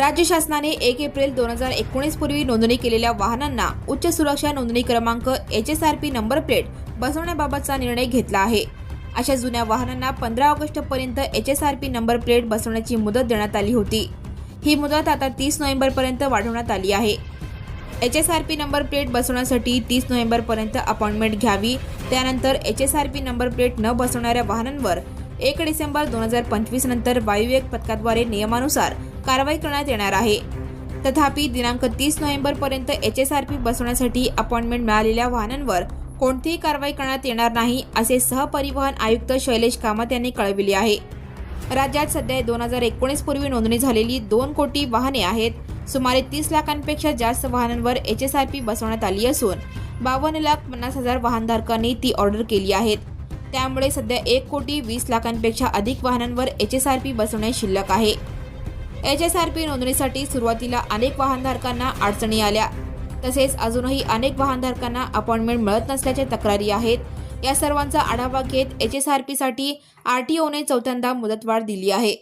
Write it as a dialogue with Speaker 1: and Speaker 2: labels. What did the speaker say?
Speaker 1: राज्य शासनाने एक एप्रिल दोन हजार एकोणीस पूर्वी नोंदणी केलेल्या वाहनांना उच्च सुरक्षा नोंदणी क्रमांक H S R P number plate बसवण्याबाबतचा निर्णय घेतला आहे. अशा जुन्या वाहनांना पंधरा ऑगस्टपर्यंत H S R P number plate बसवण्याची मुदत देण्यात आली होती. ही मुदत आता तीस नोव्हेंबरपर्यंत वाढवण्यात आली आहे. H S R P number plate बसवण्यासाठी तीस नोव्हेंबरपर्यंत अपॉइंटमेंट घ्यावी. त्यानंतर H S R P number plate न बसवणाऱ्या वाहनांवर एक डिसेंबर दोन हजार पंचवीस नंतर वायुवेग पथकाद्वारे नियमानुसार कारवाई करण्यात येणार आहे. तथापि दिनांक तीस नोव्हेंबरपर्यंत एच एस आर पी बसवण्यासाठी अपॉइंटमेंट मिळालेल्या वाहनांवर कोणतीही कारवाई करण्यात येणार नाही असे सहपरिवहन आयुक्त शैलेश कामत यांनी कळविले आहे. राज्यात सध्या दोन हजार एकोणीस पूर्वी नोंदणी झालेली दोन कोटी वाहने आहेत. सुमारे तीस लाखांपेक्षा जास्त वाहनांवर एच एस आर पी बसवण्यात आली असून बावन्न लाख पन्नास हजार वाहनधारकांनी ती ऑर्डर केली आहेत. त्यामुळे सध्या एक कोटी वीस लाखांपेक्षा अधिक वाहनांवर एच एस आर पी बसवणे शिल्लक आहे. एच एस आर पी नोंदणीसाठी सुरुवातीला अनेक वाहनधारकांना अडचणी आल्या. तसेच अजूनही अनेक वाहनधारकांना अपॉइंटमेंट मिळत नसल्याच्या तक्रारी आहेत. या सर्वांचा आढावा घेत एच एस आर पी साठी ओने चौथ्यांदा मुदतवाढ दिली आहे.